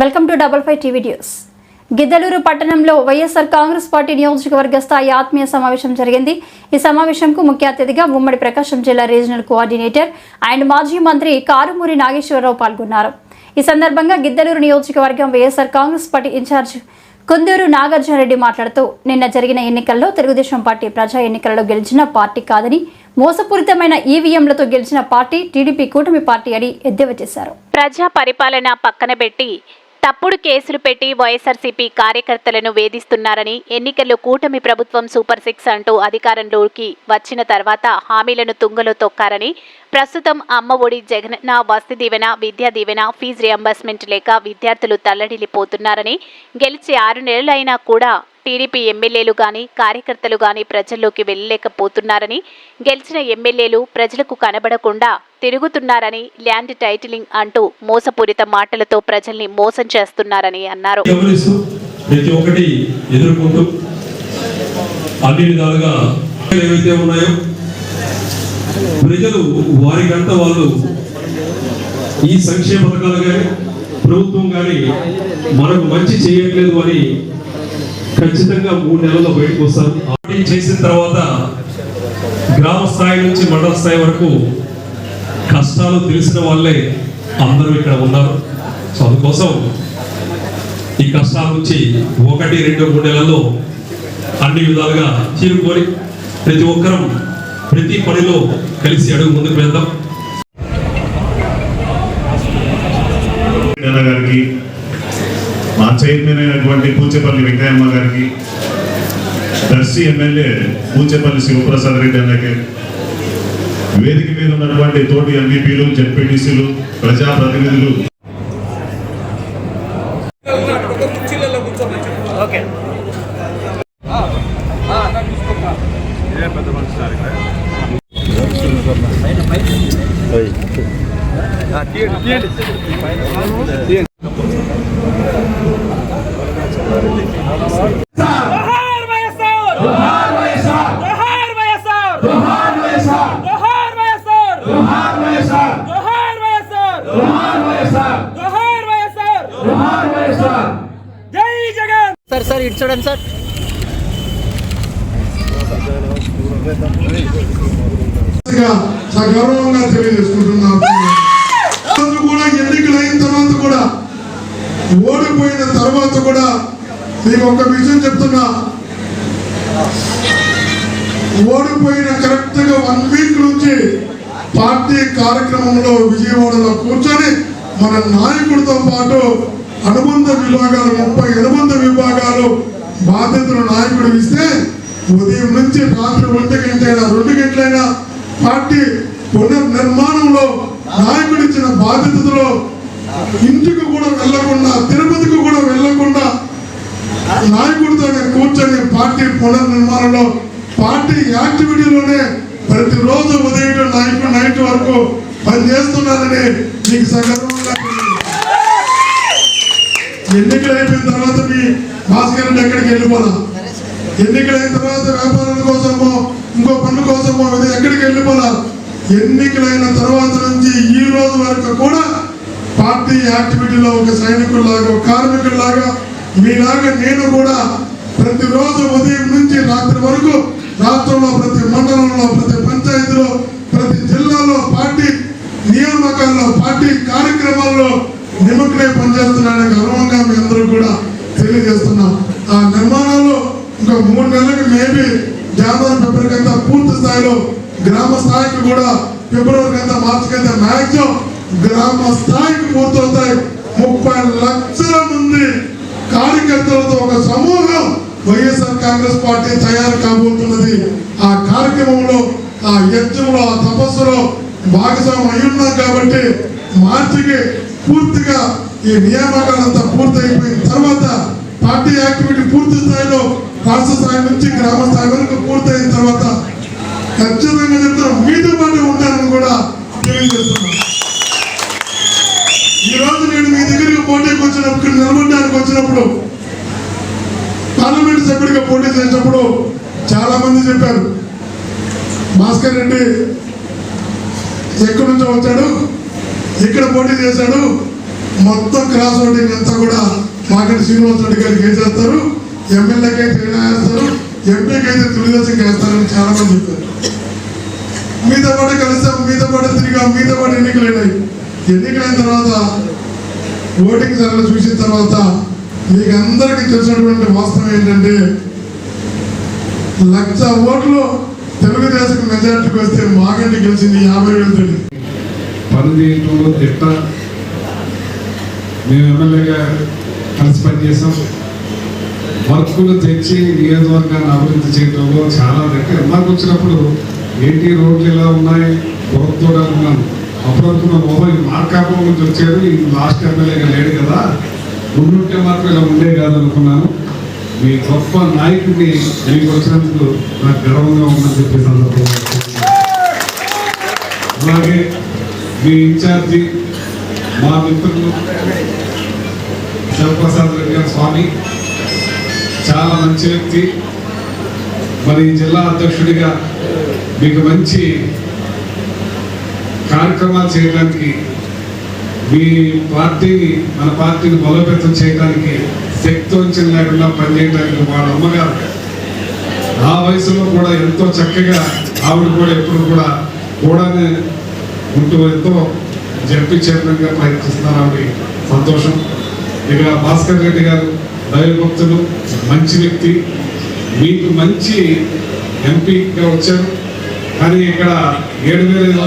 Welcome to double five TV news. Giddalur పట్టణంలో YSR Congress party నియోజకవర్గ స్థాయి ఆత్మీయ సమావేశం జరిగింది. ఈ సమావేశంకు ముఖ్య అతిథిగా ఉమ్మడి ప్రకాశం జిల్లా రీజనల్ కోఆర్డినేటర్ అండ్ మాజీ మంత్రి కారుమూరి నాగేశ్వరరావు పాల్గొన్నారు. ఈ సందర్భంగా గిద్దలూరు నియోజకవర్గం వైఎస్ఆర్ కాంగ్రెస్ పార్టీ ఇన్ఛార్జ్ కుందూరు నాగార్జునరెడ్డి మాట్లాడుతూ నిన్న జరిగిన ఎన్నికల్లో తెలుగుదేశం పార్టీ ప్రజా ఎన్నికలలో గెలిచిన పార్టీ కాదని మోసపూరితమైన ఈవీఎంలతో గెలిచిన పార్టీ టీడీపీ కూటమి పార్టీ అని ఎద్దేవా చేశారు. ప్రజా పరిపాలన పక్కన పెట్టి తప్పుడు కేసులు పెట్టి వైఎస్ఆర్సీపీ కార్యకర్తలను వేధిస్తున్నారని ఎన్నికల్లో కూటమి ప్రభుత్వం సూపర్ సిక్స్ అంటూ అధికారంలోకి వచ్చిన తర్వాత హామీలను తుంగలో తొక్కారని ప్రస్తుతం అమ్మ ఒడి జగనన్న వసతి దీవెన విద్యా దీవెన ఫీజు రియంబర్స్మెంట్ లేక విద్యార్థులు తల్లడిల్లిపోతున్నారని గెలిచి ఆరు నెలలైనా కూడా టీడీపీ ఎమ్మెల్యేలు గాని కార్యకర్తలు గాని ప్రజల్లోకి వెళ్ళలేకపోతున్నారని గెలిచిన ఎమ్మెల్యేలు ప్రజలకు కనబడకుండా తిరుగుతున్నారని ల్యాండ్ టైటిలింగ్ అంటూ మోసపూరిత మాటలతో ప్రజల్ని మోసం చేస్తున్నారని అన్నారు. ప్రతి ఒక్కటి ఎదుర్కొంటూ అన్ని విధాలుగా ఏవైతే ఉన్నాయో ప్రజలు వారికంతా వాళ్ళు ఈ సంక్షేమ పథకాలు కానీ ప్రభుత్వం కానీ మనకు మంచి చేయట్లేదు అని ఖచ్చితంగా మూడు నెలల్లో బయటకు వస్తారు. పార్టీ చేసిన తర్వాత గ్రామ స్థాయి నుంచి మండల స్థాయి వరకు కష్టాలు తెలిసిన వాళ్ళే అందరూ ఇక్కడ ఉన్నారు. సో అందుకోసం ఈ కష్టాల నుంచి ఒకటి రెండు మూడు నెలల్లో అన్ని విధాలుగా చీరుకొని ప్రతి ఒక్కరం ప్రతి పనిలో కలిసి అడుగు ముందుకు వెళ్దాం. అన్న గారికి మా చైర్మన్ అయినటువంటి పూచేపల్లి వెంకయ్యమ్మ గారికి దర్శి ఎమ్మెల్యే పూచేపల్లి శివప్రసాద్ రెడ్డి అన్నకి వేదిక మీద ఉన్నటువంటి తోటి ఎంపీలు జెడ్పీటీసీలు ప్రజాప్రతినిధులు. సార్ ఇటు చూడండి సార్. సగౌరవంగా తెలియజేసుకుంటున్నాను. కూడా ఎన్నికలు అయిన తర్వాత కూడా ఓడిపోయిన తర్వాత కూడా నీకు ఒక విషయం చెప్తున్నా. ఓడిపోయిన కరెక్ట్గా వన్ వీక్ నుంచి పార్టీ కార్యక్రమంలో విజయవాడలో కూర్చొని మన నాయకుడితో పాటు అనుబంధ విభాగాలు ముప్పై అనుబంధ విభాగాలు బాధ్యతలు నాయకుడు ఇస్తే ఉదయం నుంచి రాత్రి ఒంటి గంటైనా రెండు గంటలైనా పార్టీ పునర్నిర్మాణంలో నాయకుడు ఇచ్చిన బాధ్యతలో ఇంటికి కూడా వెళ్ళకుండా తిరుపతికి కూడా వెళ్ళకుండా నాయకుడితోనే కూర్చొని పార్టీ పునర్నిర్మాణంలో పార్టీ యాక్టివిటీలోనే ప్రతిరోజు ఉదయం నాయకుడు నైట్ వరకు పనిచేస్తున్నారని మీకు సగర్వంగా ఎన్నికలు అయిపోయిన తర్వాత మీ భాస్కర్ రెడ్డి ఎక్కడికి వెళ్ళిపోదా? ఎన్నికలైన తర్వాత వ్యాపారాల కోసమో ఇంకో పనుల కోసమో ఇది ఎక్కడికి వెళ్ళిపోలా ఎన్నికలైన తర్వాత నుంచి ఈ రోజు వరకు కూడా పార్టీ యాక్టివిటీలో ఒక సైనికుల్లాగా ఒక కార్మికుల్లాగా మీలాగా నేను కూడా ప్రతిరోజు ఉదయం నుంచి రాత్రి వరకు రాష్ట్రంలో ప్రతి మండలంలో ప్రతి పంచాయతీలో ప్రతి జిల్లాలో పార్టీ నియామకాల్లో పార్టీ కార్యక్రమాల్లో నిమగ్నై పనిచేస్తున్నానని గర్వంగా మీ అందరూ కూడా తెలియజేస్తున్నాం ఆ నిర్మాణాలు ఇంకా మూడు నెలలకు మేబీ జనవరి ఫిబ్రవరి కంతా పూర్తి స్థాయిలో గ్రామ స్థాయికి కూడా ఫిబ్రవరి కింద మార్చి కింద మ్యాక్సిమం గ్రామ స్థాయికి పూర్తవుతాయి. ముప్పై లక్షల మంది కార్యకర్తలతో ఒక సమూహం వైఎస్ఆర్ కాంగ్రెస్ పార్టీ తయారు కాబోతున్నది. ఆ కార్యక్రమంలో ఆ యజ్ఞంలో ఆ తపస్సులో భాగస్వామి అయి ఉన్నాం కాబట్టి మార్చికి పూర్తిగా ఈ నియామకాలంతా పూర్తి అయిపోయిన తర్వాత పార్టీ యాక్టివిటీ పూర్తి స్థాయిలో రాష్ట్ర స్థాయి నుంచి గ్రామ స్థాయి వరకు పూర్తయిన తర్వాత ఖచ్చితంగా చెప్తున్నాం మీతో పాటు ఉంటానని కూడా తెలియజేస్తున్నాను ఈ రోజు నేను మీ దగ్గరికి పోటీకి వచ్చినప్పుడు నిలబడడానికి వచ్చినప్పుడు పార్లమెంట్ సభ్యుడిగా పోటీ చేసినప్పుడు చాలా మంది చెప్పారు. భాస్కర్ రెడ్డి ఎక్కడి నుంచో వచ్చాడు ఇక్కడ పోటీ చేశాడు మొత్తం క్రాస్ ఓటింగ్ అంతా కూడా మాగంటి శ్రీనివాస్ రెడ్డి గారికి వేసేస్తారు ఎమ్మెల్యేకి అయితే ఇలా ఎంపీకి అయితే తెలుగుదేశంకి వేస్తారని చాలా మంది చెప్పారు. మీతో పాటు కలిసాం మీతో పాటు తిరిగాం మీతో పాటు ఎన్నికలైనాయి ఎన్నికలైన తర్వాత ఓటింగ్ ధరలు చూసిన తర్వాత మీకు అందరికీ తెలిసినటువంటి వాస్తవం ఏంటంటే లక్ష ఓట్లు తెలుగుదేశం మెజార్టీకి వస్తే మాగంటి గెలిచింది యాభై వేలతో పని చేయటంలో తిట్ట మేము ఎమ్మెల్యేగా కలిసి పనిచేసాం. వర్కులు తెచ్చి నియోజకవర్గాన్ని అభివృద్ధి చేయడంలో చాలా దగ్గర. మాకు వచ్చినప్పుడు ఏంటి రోడ్లు ఇలా ఉన్నాయి? పొరతో అనుకున్నాను అప్పుడు అనుకున్నాను మొబైల్ మార్కాపం నుంచి వచ్చారు. ఈ లాస్ట్ ఎమ్మెల్యేగా లేడు కదా. ముందుంటే మాత్రం ఇలా ఉండే కాదు అనుకున్నాను. మీ గొప్ప నాయకుడిని మీకు వచ్చినందుకు నాకు గర్వంగా ఉందని చెప్పే సందర్భంగా అలాగే మీ ఇన్ఛార్జి మా మిత్రులు శివప్రసాద్ రెడ్డి స్వామి చాలా మంచి వ్యక్తి. మరి జిల్లా అధ్యక్షుడిగా మీకు మంచి కార్యక్రమాలు చేయడానికి మీ పార్టీని మన పార్టీని బలోపేతం చేయడానికి శక్తివంచం లేకుండా పనిచేయడానికి వాళ్ళ అమ్మగారు ఆ వయసులో కూడా ఎంతో చక్కగా ఆవిడ కూడా ఎప్పుడు కూడా కూడానే ఉంటూ ఎంతో జడ్పీ చైర్మన్గా ప్రయత్నిస్తున్నారు ఆవిడ. సంతోషం. ఇక భాస్కర్ రెడ్డి గారు దైవభక్తుడు మంచి వ్యక్తి. మీకు మంచి ఎంపీగా వచ్చారు. కానీ ఇక్కడ ఏడు వేల